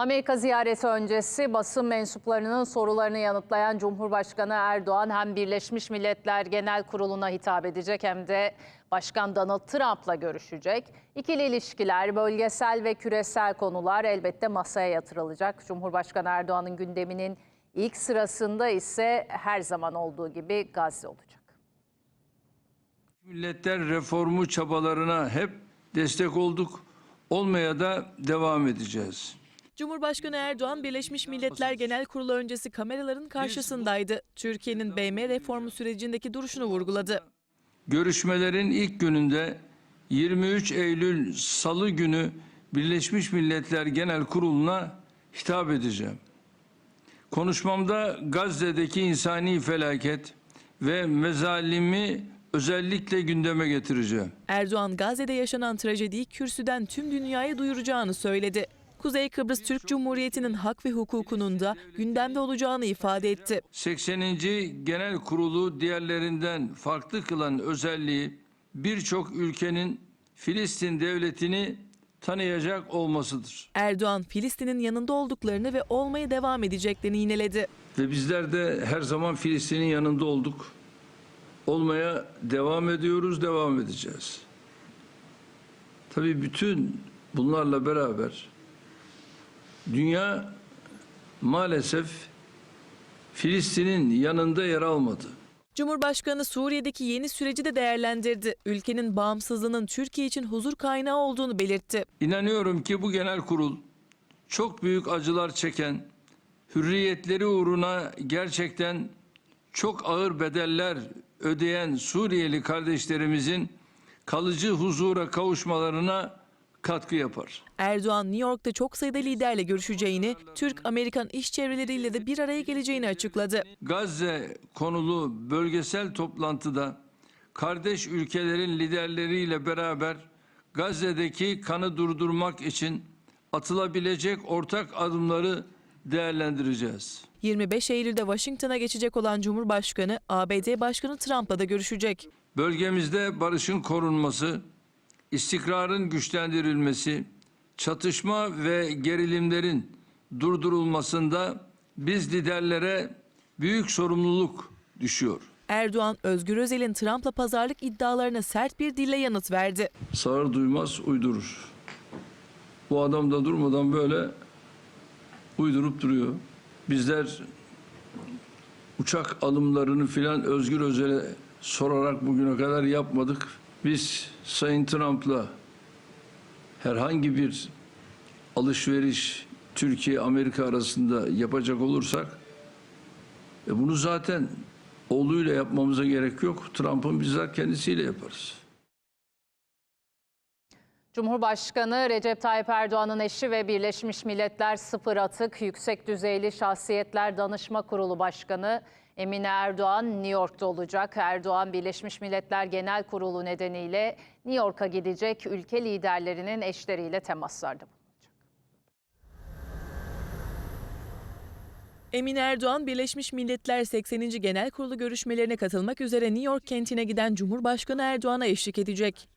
Amerika ziyareti öncesi basın mensuplarının sorularını yanıtlayan Cumhurbaşkanı Erdoğan hem Birleşmiş Milletler Genel Kurulu'na hitap edecek hem de Başkan Donald Trump'la görüşecek. İkili ilişkiler, bölgesel ve küresel konular elbette masaya yatırılacak. Cumhurbaşkanı Erdoğan'ın gündeminin ilk sırasında ise her zaman olduğu gibi Gazze olacak. Milletler reformu çabalarına hep destek olduk. Olmaya da devam edeceğiz. Cumhurbaşkanı Erdoğan Birleşmiş Milletler Genel Kurulu öncesi kameraların karşısındaydı. Türkiye'nin BM reformu sürecindeki duruşunu vurguladı. Görüşmelerin ilk gününde 23 Eylül Salı günü Birleşmiş Milletler Genel Kurulu'na hitap edeceğim. Konuşmamda Gazze'deki insani felaket ve mezalimi özellikle gündeme getireceğim. Erdoğan Gazze'de yaşanan trajediyi kürsüden tüm dünyaya duyuracağını söyledi. Kuzey Kıbrıs Türk Cumhuriyeti'nin hak ve hukukunun da gündemde olacağını ifade etti. 80. Genel Kurulu diğerlerinden farklı kılan özelliği birçok ülkenin Filistin devletini tanıyacak olmasıdır. Erdoğan Filistin'in yanında olduklarını ve olmaya devam edeceklerini yineledi. Ve bizler de her zaman Filistin'in yanında olduk. Olmaya devam ediyoruz, devam edeceğiz. Tabii bütün bunlarla beraber dünya maalesef Filistin'in yanında yer almadı. Cumhurbaşkanı Suriye'deki yeni süreci de değerlendirdi. Ülkenin bağımsızlığının Türkiye için huzur kaynağı olduğunu belirtti. İnanıyorum ki bu genel kurul çok büyük acılar çeken, hürriyetleri uğruna gerçekten çok ağır bedeller ödeyen Suriyeli kardeşlerimizin kalıcı huzura kavuşmalarına katkı yapar. Erdoğan New York'ta çok sayıda liderle görüşeceğini, Türk-Amerikan iş çevreleriyle de bir araya geleceğini açıkladı. Gazze konulu bölgesel toplantıda kardeş ülkelerin liderleriyle beraber Gazze'deki kanı durdurmak için atılabilecek ortak adımları değerlendireceğiz. 25 Eylül'de Washington'a geçecek olan Cumhurbaşkanı, ABD Başkanı Trump'la da görüşecek. Bölgemizde barışın korunması, istikrarın güçlendirilmesi, çatışma ve gerilimlerin durdurulmasında biz liderlere büyük sorumluluk düşüyor. Erdoğan, Özgür Özel'in Trump'la pazarlık iddialarına sert bir dille yanıt verdi. Sağır duymaz uydurur. Bu adam da durmadan böyle uydurup duruyor. Bizler uçak alımlarını filan Özgür Özel'e sorarak bugüne kadar yapmadık. Biz Sayın Trump'la herhangi bir alışveriş Türkiye Amerika arasında yapacak olursak e bunu zaten oğluyla yapmamıza gerek yok. Trump'ın bizzat kendisiyle yaparız. Cumhurbaşkanı Recep Tayyip Erdoğan'ın eşi ve Birleşmiş Milletler Sıfır Atık Yüksek Düzeyli Şahsiyetler Danışma Kurulu Başkanı Emine Erdoğan New York'ta olacak. Erdoğan Birleşmiş Milletler Genel Kurulu nedeniyle New York'a gidecek ülke liderlerinin eşleriyle temaslarda bulunacak. Emin Erdoğan, Birleşmiş Milletler 80. Genel Kurulu görüşmelerine katılmak üzere New York kentine giden Cumhurbaşkanı Erdoğan'a eşlik edecek.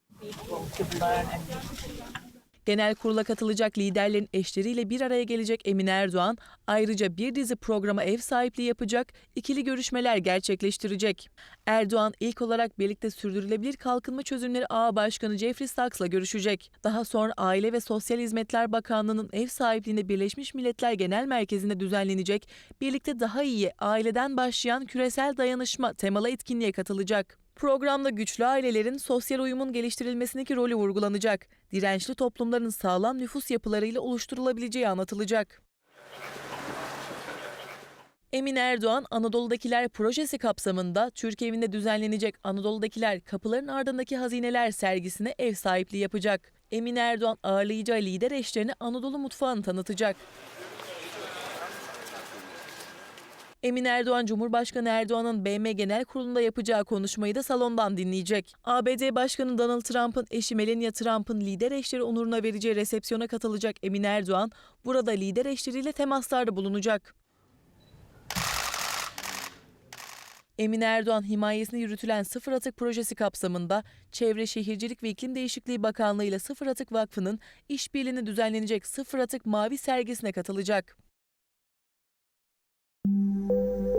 Genel kurula katılacak liderlerin eşleriyle bir araya gelecek Emin Erdoğan, ayrıca bir dizi programa ev sahipliği yapacak, ikili görüşmeler gerçekleştirecek. Erdoğan ilk olarak birlikte sürdürülebilir kalkınma çözümleri ağı başkanı Jeffrey Sachs'la görüşecek. Daha sonra Aile ve Sosyal Hizmetler Bakanlığı'nın ev sahipliğinde Birleşmiş Milletler Genel Merkezi'nde düzenlenecek, birlikte daha iyi aileden başlayan küresel dayanışma temalı etkinliğe katılacak. Programda güçlü ailelerin sosyal uyumun geliştirilmesindeki rolü vurgulanacak. Dirençli toplumların sağlam nüfus yapılarıyla oluşturulabileceği anlatılacak. Emin Erdoğan, Anadolu'dakiler projesi kapsamında Türk evinde düzenlenecek Anadolu'dakiler kapıların ardındaki hazineler sergisine ev sahipliği yapacak. Emin Erdoğan ağırlayacağı lider eşlerine Anadolu mutfağını tanıtacak. Emin Erdoğan, Cumhurbaşkanı Erdoğan'ın BM Genel Kurulu'nda yapacağı konuşmayı da salondan dinleyecek. ABD Başkanı Donald Trump'ın eşi Melania Trump'ın lider eşleri onuruna vereceği resepsiyona katılacak Emin Erdoğan, burada lider eşleriyle temaslarda bulunacak. Emine Erdoğan himayesinde yürütülen Sıfır Atık projesi kapsamında Çevre Şehircilik ve İklim Değişikliği Bakanlığı ile Sıfır Atık Vakfı'nın işbirliğine düzenlenecek Sıfır Atık Mavi sergisine katılacak. Música